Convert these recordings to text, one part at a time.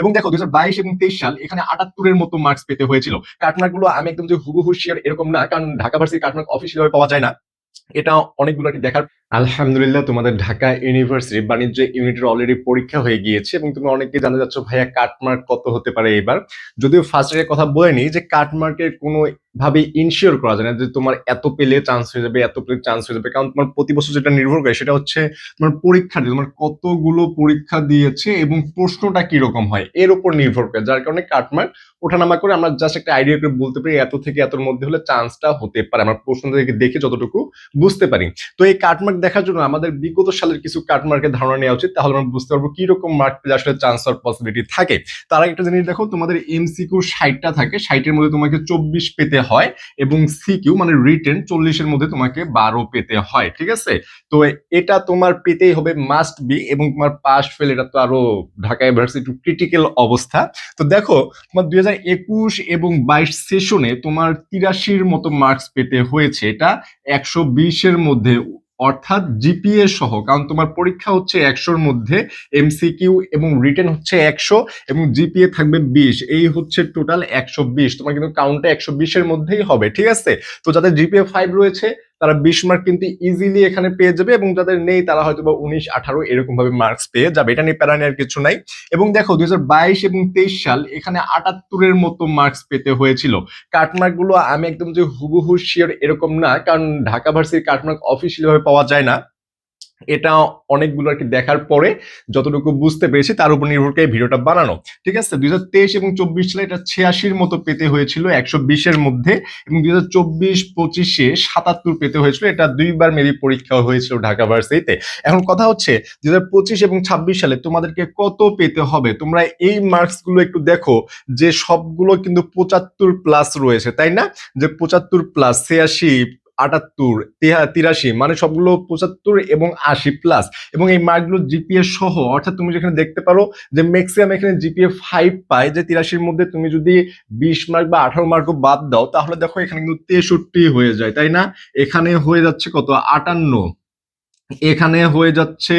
এবং দেখো দুই হাজার এবং তেইশ সাল এখানে আটাত্তরের মতো মার্কস পেতে হয়েছিল। কাটনারগুলো আমি একদম যে হুবহু শিয়ার এরকম না, কারণ ঢাকা ভার্সিটি কাটমার্ক অফিসিয়াল ভাবে পাওয়া যায় না। এটা অনেকগুলো দেখার আলহামদুলিল্লাহ, তোমাদের ঢাকা ইউনিভার্সিটি বাণিজ্য ইউনিটের অলরেডি পরীক্ষা হয়ে গিয়েছে এবং তুমি অনেকে জানতে যাচ্ছ ভাইয়া, কাটমার্ক কত হতে পারে এবার? যদিও ফার্স্ট ইয়ারের কথা বলে নি যে, কাটমার্কের কোনো ভাবে ইনশিওর করা যায় না, যে তোমার এত পেলে চান্স হয়ে যাবে, এত পেলে চান্স হয়ে যাবে। কারণ তোমার প্রতি বছর যেটা নির্ভর করে সেটা হচ্ছে তোমার পরীক্ষা তোমার কতগুলো পরীক্ষা দিয়েছে এবং প্রশ্নটা কীরকম হয়, এর উপর নির্ভর করে। যার কারণে কাটমার্ক ওঠানামা করে আমরা জাস্ট একটা আইডিয়া করে বলতে পারি, এত থেকে এতর মধ্যে হলে চান্সটা হতে পারে। আমরা প্রশ্ন থেকে দেখে যতটুকু বুঝতে পারি। তো এই কাটমার্ক দেখার জন্য আমাদের বিগত সালের কিছু কাটমার্কের ধারণা নেওয়া উচিত, তাহলে আমরা বুঝতে পারব কীরকম মার্ক পেলে আসলে চান্স হওয়ার পসিবিলিটি থাকে। তার একটা জিনিস দেখো, তোমাদের এমসিকিউ ষাটটা থাকে, ষাটের মধ্যে তোমাকে চব্বিশ পেতে হয় এবং সিকিউ মানে রিটেন চল্লিশের মধ্যে তোমাকে বারো পেতে হয়, ঠিক আছে? তো এটা তোমার পেতেই হবে মাস্ট বি এবং তোমার পাস ফেল এটা তো আরও ঢাকা ইউনিভার্সিটি ক্রিটিক্যাল অবস্থা। তো দেখো, তোমার দুই হাজার একুশ এবং বাইশ সেশনে তোমার তিরাশির মতো মার্কস পেতে হয়েছে, এটা একশো বিশের মধ্যে অর্থাৎ জিপিএ সহ, কারণ তোমার পরীক্ষা হচ্ছে একশোর মধ্যে এমসিকিউ এবং রিটেন হচ্ছে একশো এবং জিপিএ থাকবে বিশ। এই হচ্ছে টোটাল একশো বিশ। তোমার কিন্তু কাউন্টটা একশো বিশের মধ্যেই হবে, ঠিক আছে? তো যাদের জিপিএ ফাইভ রয়েছে তারা বিশ মার্ক কিন্তু ইজিলি এখানে পেয়ে যাবে এবং যাদের নেই তারা হয়তো বা উনিশ, আঠারো এরকম ভাবে মার্কস পেয়ে যাবে। এটা নিয়ে প্যারা কিছু নাই। এবং দেখো দুই বাইশ এবং তেইশ সাল এখানে আটাত্তরের মতো মার্কস পেতে হয়েছিল। কাটমার্কগুলো আমি একদম যে হুবহু শিওর এরকম না, কারণ ঢাকা ভার্সির কাটমার্ক অফিসিয়াল ভাবে পাওয়া যায় না। এটা অনেকগুলো আর কি দেখার পরে যতটুকু বুঝতে পেরেছি, তার উপর নির্ভর করে ভিডিওটা বানানো। ঠিক আছে? দুই হাজার তেইশ এবং চব্বিশ সালে এটা ছিয়াশির মতো পেতে হয়েছিল, একশো বিশের মধ্যে। এবং দুই হাজার চব্বিশ পঁচিশে সাতাত্তর পেতে হয়েছিল, এটা দুইবার মেবি পরীক্ষা হয়েছিল ঢাকা ভার্সিটিতে। এখন কথা হচ্ছে, দুই হাজার পঁচিশ এবং ছাব্বিশ সালে তোমাদেরকে কত পেতে হবে? তোমরা এই মার্কসগুলো একটু দেখো, যে সবগুলো কিন্তু পঁচাত্তর প্লাস রয়েছে, তাই না? যে পঁচাত্তর প্লাস, ছিয়াশি আটাত্তর তিরাশি মানে সবগুলো পঁচাত্তর এবং আশি প্লাস এবং এই মার্কগুলো জিপিএ সহ, অর্থাৎ তুমি যেখানে দেখতে পারো যে ম্যাক্সিমাম এখানে জিপিএ ফাইভ পায়, যে তিরাশির মধ্যে তুমি যদি বিশ মার্ক বা আঠারো মার্কও বাদ দাও, তাহলে দেখো এখানে কিন্তু তেষট্টি হয়ে যায়, তাই না? এখানে হয়ে যাচ্ছে কত? আটান্ন। এখানে হয়ে যাচ্ছে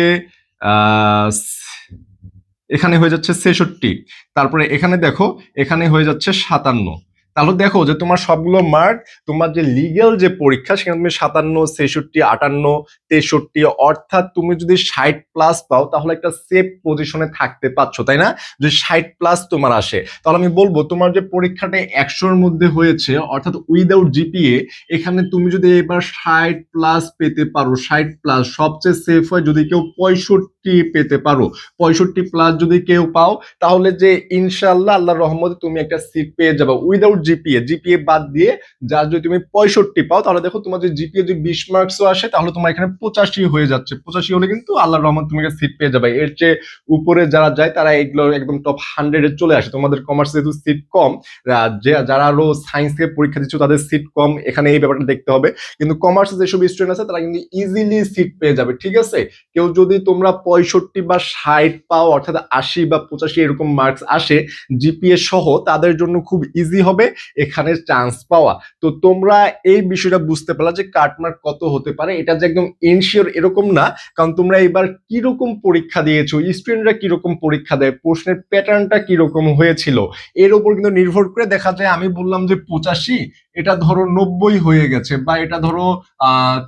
এখানে হয়ে যাচ্ছে ছেষট্টি। তারপরে এখানে দেখো, এখানে হয়ে যাচ্ছে সাতান্ন। তাহলে দেখো যে তোমার সবগুলো মার্ক তোমার যে লিগ্যাল যে পরীক্ষা, সেখানে তুমি সাতান্ন, ছেষট্টি, আটান্ন, তেষট্টি, অর্থাৎ তুমি যদি ষাট প্লাস পাও, তাহলে একটা সেফ পজিশনে থাকতে পারছ, তাই না? যদি ষাট প্লাস তোমার আসে। তাহলে আমি বলব, তোমার যে পরীক্ষাটা একশোর মধ্যে হয়েছে, অর্থাৎ উইদাউট জিপিএ এখানে তুমি যদি এবার ষাট প্লাস পেতে পারো, ষাট প্লাস সবচেয়ে সেফ হয় যদি কেউ পঁয়ষট্টি পেতে পারো। পঁয়ষট্টি প্লাস যদি কেউ পাও, তাহলে যে ইনশাল্লাহ আল্লাহ রহমতে তুমি একটা সিট পেয়ে যাবে। উইদাউট জিপিএ জিপিএ বাদ দিয়ে যার যদি তুমি পঁয়ষট্টি পাও, তাহলে দেখো তোমার যে জিপিএ যদি বিশ মার্কসও আসে, তাহলে তোমার এখানে পঁচাশি হয়ে যাচ্ছে। পঁচাশি হলে কিন্তু আল্লাহ রহমত তুমি সিট পেয়ে যাবে। এর চেয়ে উপরে যারা যায়, তারা এগুলো একদম টপ হান্ড্রেডে চলে আসে। তোমাদের কমার্স যেহেতু সিট কম যারা আরও সায়েন্স থেকে পরীক্ষা দিচ্ছ, তাদের সিট কম। এখানে এই ব্যাপারটা দেখতে হবে। কিন্তু কমার্সে যেসব স্টুডেন্ট আছে, তারা কিন্তু ইজিলি সিট পেয়ে যাবে। ঠিক আছে? কেউ যদি তোমরা পঁয়ষট্টি বা ষাট পাও, অর্থাৎ আশি বা পঁচাশি এরকম মার্কস আসে জিপিএ সহ, তাদের জন্য খুব ইজি হবে, এখানে চান্স পাওয়া। তো তোমরা এই বিষয়টা বুঝতে পারলা যে কাটমার্ক কত হতে পারে, এটা যে একদম ইনশিওর এরকম না, কারণ তোমরা এবার কীরকম পরীক্ষা দিয়েছ স্টুডেন্টরা কীরকম পরীক্ষা দেয়, প্রশ্নের প্যাটার্নটা কীরকম হয়েছিল, এর উপর কিন্তু নির্ভর করে দেখা যায়, আমি বললাম যে পঁচাশি, এটা ধরো নব্বই হয়ে গেছে বা এটা ধরো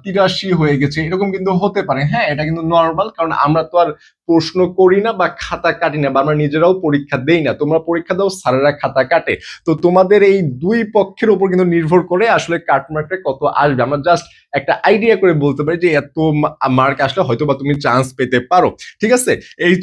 তিরাশি হয়ে গেছে, এরকম কিন্তু হতে পারে। হ্যাঁ এটা কিন্তু নর্মাল কারণ আমরা তো আর প্রশ্ন করি না বা খাতা কাটি না বা আমরা নিজেরাও পরীক্ষা দেই না। তোমরা পরীক্ষা দাও, স্যারেরা খাতা কাটে। তো তোমাদের এই দুই পক্ষের উপর কিন্তু নির্ভর করে আসলে কাটমার্কটা কত আসবে। আমরা জাস্ট একটা আইডিয়া করে বলতে পারি যে এত মার্ক আসলে হয়তো বা তুমি চান্স পেতে পারো। ঠিক আছে? এই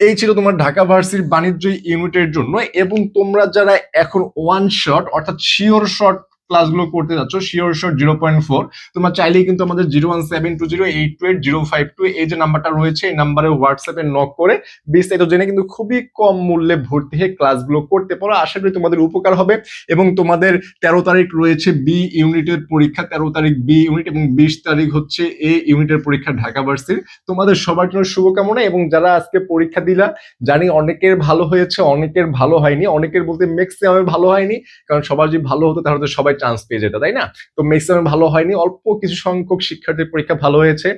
এই ছিল তোমার ঢাকা ভার্সির বাণিজ্য ইউনিটের জন্য এবং তোমরা যারা এখন ওয়ান শট অর্থাৎ শিওর শট ক্লাসগুলো করতে যাচ্ছ sure shot zero point four তোমরা চাইলেই কিন্তু আমাদের zero one seven two zero eight two eight zero five two এই যে নাম্বারটা রয়েছে, এই নাম্বারে হোয়াটসঅ্যাপে নক করে বিস্তারিত জেনে কিন্তু খুবই কম মূল্যে ভর্তি হয়ে ক্লাসগুলো করতে পারো। আশা করি তোমাদের উপকার হবে এবং তোমাদের তেরো তারিখ রয়েছে বি ইউনিটের পরীক্ষা। তেরো তারিখ বি ইউনিট এবং বিশ তারিখ হচ্ছে এ ইউনিটের পরীক্ষা ঢাকা ভার্সির তোমাদের সবার জন্য শুভকামনা এবং যারা আজকে পরীক্ষা দিলা, জানি অনেকের ভালো হয়েছে, অনেকের ভালো হয়নি। অনেকের বলতে ম্যাক্সিমামের ভালো হয়নি। কারণ সবার যদি ভালো হতো তাহলে তো সবাই চান্স পেয়ে যেত, তাই না? তো ম্যাক্সিমাম ভালো হয়নি, অল্প কিছু সংখ্যক শিক্ষার্থীর পরীক্ষা ভালো হয়েছে।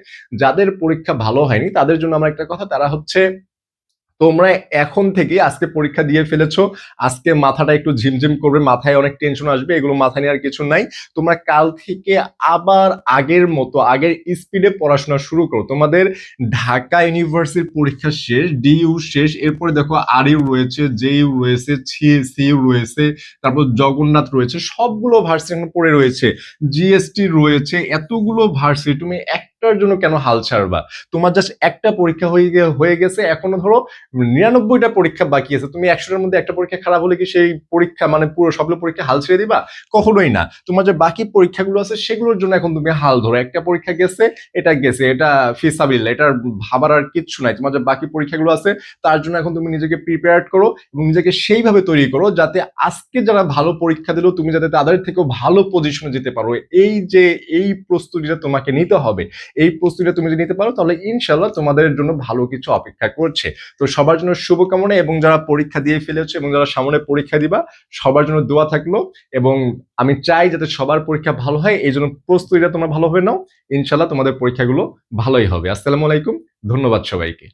যাদের পরীক্ষা ভালো হয়নি, তাদের জন্য আমার একটা কথা, তারা হচ্ছে তোমরা এখন থেকে আজকে পরীক্ষা দিয়ে ফেলেছো। আজকে মাথাটা একটু ঝিমঝিম করবে, মাথায় অনেক টেনশন আসবে, এগুলো মাথায় নেওয়ার কিছু নাই। তোমরা কাল থেকে আবার আগের মতো, আগের স্পিডে পড়াশোনা শুরু করো। তোমাদের ঢাকা ইউনিভার্সিটির পরীক্ষা শেষ ডিইউ শেষ, এরপরে দেখো আর ইউ রয়েছে জেইউ রয়েছে সিইউ রয়েছে, তারপর জগন্নাথ রয়েছে, সবগুলো ভার্সিটি পড়ে রয়েছে। জিএসটি রয়েছে, এতগুলো ভার্সিটি তুমি একটার জন্য কেন হাল ছাড়বা? তোমার জাস্ট একটা পরীক্ষা হয়ে হয়ে গেছে, এখনও ধরো নিরানব্বইটা পরীক্ষা বাকি আছে। তুমি একশোটার মধ্যে একটা পরীক্ষা খারাপ হলে কি সেই পরীক্ষা মানে পুরো সবগুলো পরীক্ষা হাল ছেড়ে দিবা? কখনোই না। তোমার যে বাকি পরীক্ষাগুলো আছে সেগুলোর জন্য এখন তুমি হাল ধরো। একটা পরীক্ষা গেছে, এটা গেছে, এটা ফিসাবিল, এটার ভাবার আর কিচ্ছু নাই। তোমার যে বাকি পরীক্ষাগুলো আছে, তার জন্য এখন তুমি নিজেকে প্রিপেয়ার করো এবং নিজেকে সেইভাবে তৈরি করো যাতে আজকে যারা ভালো পরীক্ষা দিলো, তুমি যাতে তাদের থেকেও ভালো পজিশনে যেতে পারো। এই যে, এই প্রস্তুতিটা তোমাকে নিতে হবে। এই প্রস্তুতিটা তুমি যদি নিতে পারো, তাহলে ইনশাল্লাহ তোমাদের জন্য ভালো কিছু অপেক্ষা করছে। তো সবার জন্য শুভকামনা এবং যারা পরীক্ষা দিয়ে ফেলেছে এবং যারা সামনে পরীক্ষা দিবা, সবার জন্য দোয়া থাকল এবং আমি চাই যাতে সবার পরীক্ষা ভালো হয়, এই জন্য প্রস্তুতিটা তোমরা ভালোভাবে নাও। ইনশাল্লাহ তোমাদের পরীক্ষাগুলো ভালোই হবে। আসসালামু আলাইকুম, ধন্যবাদ সবাইকে।